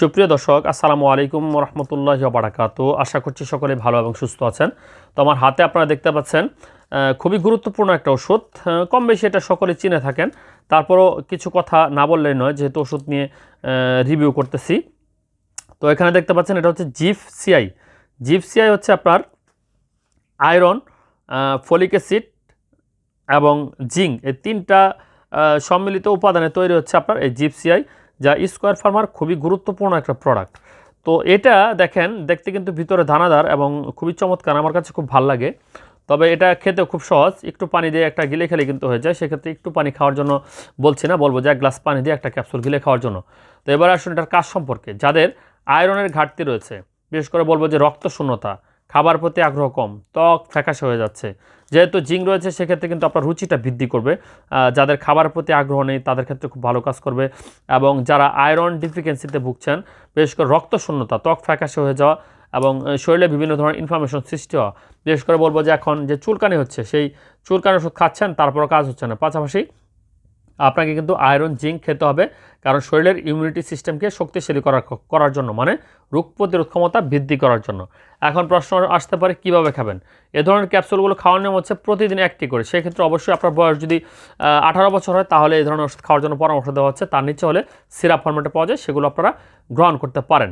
সুপ্রিয় দর্শক, আসসালামু আলাইকুম রহমতুল্লাহ বারাকাত আশা করছি সকলে ভালো এবং সুস্থ আছেন। তো আমার হাতে আপনারা দেখতে পাচ্ছেন খুবই গুরুত্বপূর্ণ একটা ওষুধ। কম বেশি এটা সকলে চিনে থাকেন। তারপরও কিছু কথা না বললেই নয়, যেহেতু ওষুধ নিয়ে রিভিউ করতেছি। তো এখানে দেখতে পাচ্ছেন, এটা হচ্ছে জিফ সিআই। জিফ সিআই হচ্ছে আপনার আয়রন ফলিক অ্যাসিড এবং জিঙ্ক। এই তিনটা সম্মিলিত উপাদানে তৈরি হচ্ছে আপনার এই জিপসিআই যা স্কোয়ার ফার্মার খুবই গুরুত্বপূর্ণ একটা প্রোডাক্ট তো এটা দেখেন, দেখতে কিন্তু ভিতরে দানাদার এবং খুবই চমৎকার, আমার কাছে খুব ভালো লাগে। তবে এটা খেতে খুব সহজ, একটু পানি দিয়ে একটা গিলে খেলে কিন্তু হয়ে যায়, সেক্ষেত্রে একটু পানি খাওয়ার জন্য বলছি না, বলব যে এক গ্লাস পানি দিয়ে একটা ক্যাপসুল গিলে খাওয়ার জন্য। তো এবার আসুন এটার কাজ সম্পর্কে, যাদের আয়রনের ঘাটতি রয়েছে, বিশেষ করে বলব যে রক্ত শূন্যতা খাবার প্রতি আগ্রহ কম, ত্বক ফ্যাকাশে হয়ে যাচ্ছে। যেহেতু জিঙ্ক রয়েছে, সেক্ষেত্রে কিন্তু আপনার রুচিটা বৃদ্ধি করবে। যাদের খাবার প্রতি আগ্রহ নেই, তাদের ক্ষেত্রে খুব ভালো কাজ করবে এবং যারা আয়রন ডিফিকেন্সিতে ভুগছেন, বিশেষ করে রক্ত শূন্যতা ত্বক ফ্যাকাশে হয়ে যাওয়া এবং শরীরে বিভিন্ন ধরনের ইনফরমেশন সৃষ্টি হওয়া। বিশেষ করে বলব যে এখন যে চুলকানি হচ্ছে, সেই চুলকানি ওষুধ খাচ্ছেন, তারপরও কাজ হচ্ছে না। পাশাপাশি আপনাকে কিন্তু আয়রন, জিঙ্ক খেতে হবে। কারণ শরীরের ইমিউনিটি সিস্টেমকে শক্তিশালী করার করার জন্য মানে রোগ প্রতিরোধ ক্ষমতা বৃদ্ধি করার জন্য। এখন প্রশ্ন আসতে পারে, কীভাবে খাবেন? এ ধরনের ক্যাপসুলগুলো খাওয়ার নিয়ম হচ্ছে প্রতিদিন একটি করে। সেক্ষেত্রে অবশ্যই আপনার বয়স যদি আঠারো বছর হয়, তাহলে এই ধরনের ওষুধ খাওয়ার জন্য পরামর্শ দেওয়া হচ্ছে। তার নিচে হলে সিরাপ ফর্মেটে পাওয়া যায়, সেগুলো আপনারা গ্রহণ করতে পারেন।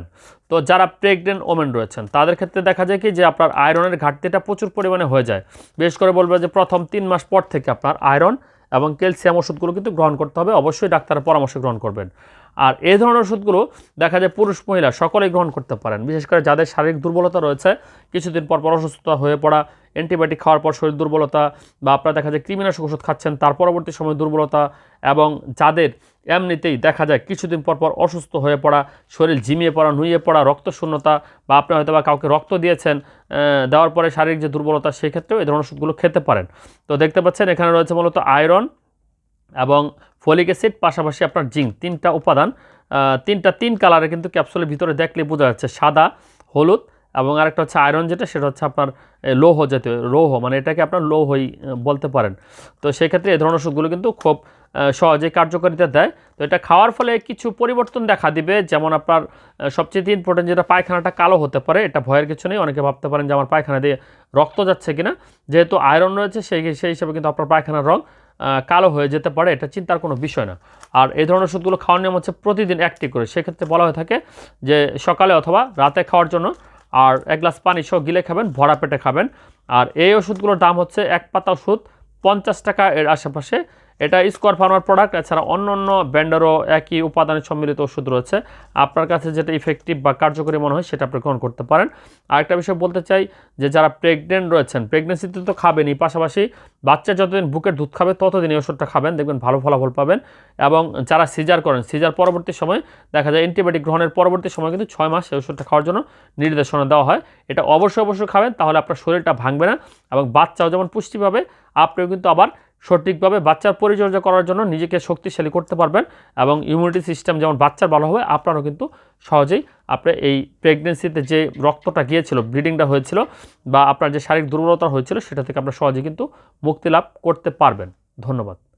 তো যারা প্রেগনেন্ট ওমেন রয়েছেন, তাদের ক্ষেত্রে দেখা যায় কি যে আপনার আয়রনের ঘাটতিটা প্রচুর পরিমাণে হয়ে যায়। বিশেষ করে বলব যে প্রথম তিন মাস পর থেকে আপনার আয়রন এবং ক্যালসিয়াম ওষুধগুলো কিন্তু গ্রহণ করতে হবে। অবশ্যই ডাক্তারের পরামর্শ গ্রহণ করবেন। আর এই ধরনের ওষুধগুলো দেখা যায় পুরুষ, মহিলা সকলেই গ্রহণ করতে পারেন। বিশেষ করে যাদের শারীরিক দুর্বলতা রয়েছে, কিছুদিন পর পর অসুস্থতা হয়ে পড়া অ্যান্টিবায়োটিক খাওয়ার পর শরীর দুর্বলতা বা আপনারা দেখা যায় কৃমিনাশক ওষুধ খাচ্ছেন, তার পরবর্তী সময় দুর্বলতা এবং যাদের এমনিতেই দেখা যায় কিছুদিন পর পর অসুস্থ হয়ে পড়া, শরীর ঝিমিয়ে পড়া নুয়ে পড়া, রক্ত শূন্যতা বা আপনি হয়তো বা কাউকে রক্ত দিয়েছেন দেওয়ার পরে শারীরিক যে দুর্বলতা সেই ক্ষেত্রেও এই ধরনের ওষুধগুলো খেতে পারেন। তো দেখতে পাচ্ছেন এখানে রয়েছে মূলত আয়রন এবং ফলিক অ্যাসিড, পাশাপাশি আপনার জিঙ্ক তিনটা উপাদান তিনটা তিন কালারে কিন্তু ক্যাপসুলের ভিতরে দেখলে বোঝা যাচ্ছে সাদা, হলুদ এবং আরেকটা হচ্ছে আয়রন যেটা সেটা হচ্ছে আপনার লৌহ জাতীয় লৌহ মানে এটাকে আপনার লৌহই বলতে পারেন। তো সেই ক্ষেত্রে এই ধরনের ওষুধগুলো কিন্তু খুব আহ, সহজেই কার্যকারিতা দেয়। তো এটা খাওয়ার ফলে কিছু পরিবর্তন দেখা দিবে। যেমন আপনার সবচেয়ে ইম্পর্টেন্ট যেটা পায়খানাটা কালো হতে পারে এটা ভয়ের কিছু নেই। অনেকে ভাবতে পারেন যে আমার পায়খানা দিয়ে রক্ত যাচ্ছে কিনা। যেহেতু আয়রন রয়েছে সেই সেই হিসাবে কিন্তু আপনার পায়খানার রং কালো হয়ে যেতে পারে এটা চিন্তার কোনো বিষয় না। আর এই ধরনের ওষুধগুলো খাওয়ার নিয়ম হচ্ছে প্রতিদিন একটি করে। সেক্ষেত্রে বলা হয়ে থাকে যে সকালে অথবা রাতে খাওয়ার জন্য আর এক গ্লাস পানি সহ গিলে খাবেন, ভরা পেটে খাবেন। আর এই ওষুধগুলোর দাম হচ্ছে এক পাতা ওষুধ, পঞ্চাশ টাকা এর আশেপাশে। এটা স্কোয়ার ফার্মার প্রোডাক্ট, এছাড়া অন্য অন্য ব্র্যান্ডেরও একই উপাদানের সম্মিলিত ওষুধ রয়েছে। আপনার কাছে যেটা ইফেক্টিভ বা কার্যকরী মনে হয় সেটা আপনি গ্রহণ করতে পারেন। আরেকটা বিষয় বলতে চাই যে যারা প্রেগনেন্ট রয়েছেন প্রেগনেন্সিতে তো খাবেনই, পাশাপাশি বাচ্চা যতদিন বুকের দুধ খাবে ততদিন এই ওষুধটা খাবেন, দেখবেন ভালো ফলাফল পাবেন। এবং যারা সিজার করেন সিজার পরবর্তী সময় দেখা যায় অ্যান্টিবায়োটিক গ্রহণের পরবর্তী সময় কিন্তু ছয় মাস এই ওষুধটা খাওয়ার জন্য নির্দেশনা দেওয়া হয়। এটা অবশ্যই অবশ্যই খাবেন, তাহলে আপনার শরীরটা ভাঙবে না এবং বাচ্চাও যেমন পুষ্টি পাবে আপনিও কিন্তু আবার সঠিকভাবে বাচ্চার পরিচর্যা করার জন্য নিজেকে শক্তিশালী করতে পারবেন এবং ইমিউনিটি সিস্টেম যেমন বাচ্চার ভালো হবে, আপনারও কিন্তু সহজেই আপনার এই প্রেগনেন্সিতে যে রক্তটা গিয়েছিল ব্লিডিংটা হয়েছিল বা আপনার যে শারীরিক দুর্বলতা হয়েছিল, সেটা থেকে আপনার সহজেই কিন্তু মুক্তি লাভ করতে পারবেন। ধন্যবাদ।